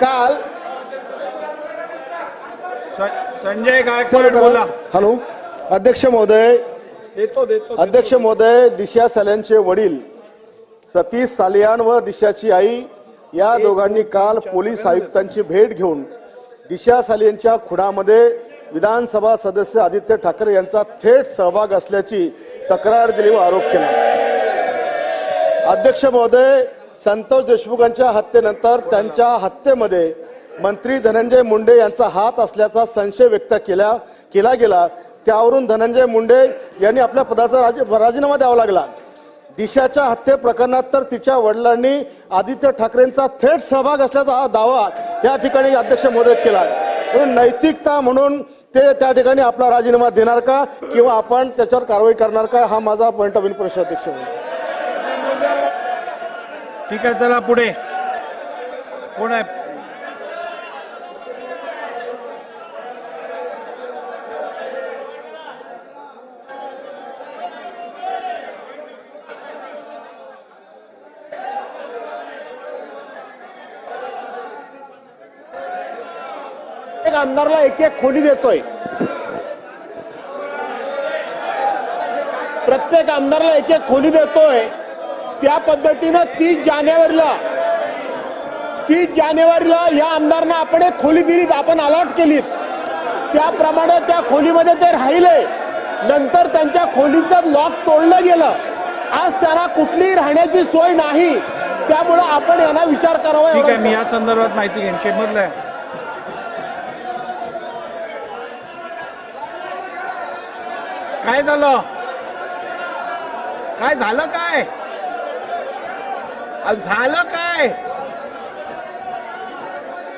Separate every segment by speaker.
Speaker 1: काल
Speaker 2: संजय गायकवाड. बोला.
Speaker 1: हॅलो. अध्यक्ष महोदय.
Speaker 2: देतो देतो
Speaker 1: अध्यक्ष महोदय दिशा साल्यांचे वडील सतीश सालियान व दिशाची आई या दोघांनी काल पोलीस आयुक्तांची भेट घेऊन दिशा सालियांच्या खुनामध्ये विधानसभा सदस्य आदित्य ठाकरे यांचा थेट सहभाग असल्याची तक्रार दिली व आरोप केला. अध्यक्ष महोदय संतोष देशमुखांच्या हत्येनंतर त्यांच्या हत्येमध्ये मंत्री धनंजय मुंडे यांचा हात असल्याचा संशय व्यक्त केला केला गेला. त्यावरून धनंजय मुंडे यांनी आपल्या पदाचा राज राजीनामा द्यावा लागला. दिशाच्या हत्ये प्रकरणात तर तिच्या वडिलांनी आदित्य ठाकरेंचा थेट सहभाग असल्याचा हा दावा या ठिकाणी अध्यक्ष मोदी केला. म्हणून नैतिकता म्हणून ते त्या ठिकाणी आपला राजीनामा देणार का? किंवा आपण त्याच्यावर कारवाई करणार का? हा माझा पॉईंट ऑफ व्ह्यू प्रश्न अध्यक्ष
Speaker 2: ठीक आहे चला पुढे. कोण आहे?
Speaker 3: एक आमदारला एक एक खोली देतोय. प्रत्येक आमदारला एक एक खोली देतोय. त्या पद्धतीनं तीस जानेवारीला तीस जानेवारीला या आमदारांना आपण एक खोली दिली आपण अलॉट केलीत. त्याप्रमाणे त्या खोलीमध्ये ते राहिले. नंतर त्यांच्या खोलीचं लॉक तोडलं गेलं. आज त्यांना कुठलीही राहण्याची सोय नाही. त्यामुळं आपण यांना विचार करावा
Speaker 2: ठीक आहे मी या संदर्भात माहिती घेईन. चेंबरला. काय झालं? काय झालं काय? झालं काय?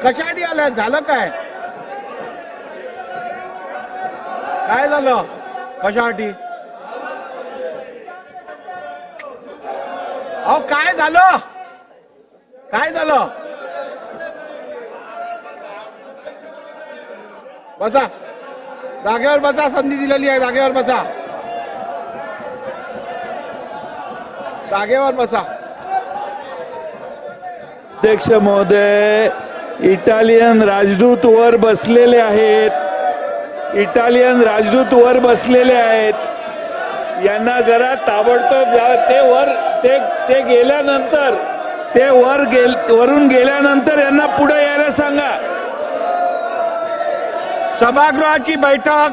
Speaker 2: कशासाठी आलं झालं काय? काय झालं? कशासाठी? अहो काय झालं? काय झालं? बसा. जागेवर बसा संधी दिलेली आहे. जागेवर बसा. जागेवर बसा.
Speaker 4: अध्यक्ष महोदय इटालियन राजदूत वर बसलेले आहेत. इटालियन राजदूत वर बसलेले आहेत. यांना जरा ताबडतोब ते वर ते ते गेल्यानंतर ते वर गेल वरून गेल्यानंतर यांना पुढे यायला सांगा.
Speaker 2: सभागृहाची बैठक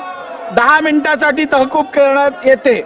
Speaker 2: दहा मिनिटासाठी तहकूब करण्यात येते.